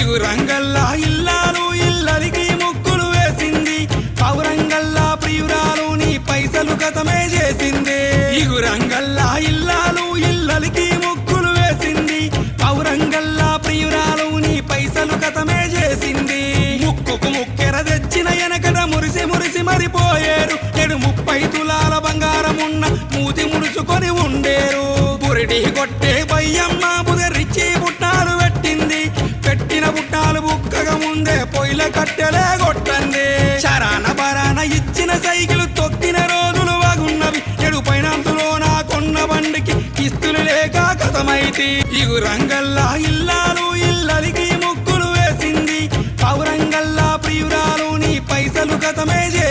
ఇగు రంగల్లా ఇల్లాలు ఇల్లరికి ముక్కులు వేసింది. పౌరంగల్లా ప్రియురాలు నీ పైసలు గతమే చేసింది. ఇగు రంగల్లా ఇల్లాలు ఇల్లరికి ముక్కులు వేసింది. పౌరంగల్లా ప్రియురాలు నీ పైసలు గతమే చేసింది. ముక్కుకు ముక్కెర తెచ్చిన వెనకట మురిసి మురిసి మరిపోయారు. నేడు ముప్పై తులాల బంగారమున్న మూతి ముడుచుకొని ఉండేరు. బురిడి కొట్టే బయ్యమ్మ బుదరిచ్చి ముందే పొయ్యిల కట్టెలే కొట్టండి చరాన బరాన ఇచ్చిన సైకిల్ తొక్కిన రోజులు బాగున్నవి ఎడు పైనంతులో నా కొన్న బండికి కిస్తులు లేక కథమైతే. ఇగు రంగల్లా ఇల్లాలు ఇల్లలికి ముక్కులు వేసింది. పౌరంగల్లా ప్రియురాలు నీ పైసలు కథమే చేసింది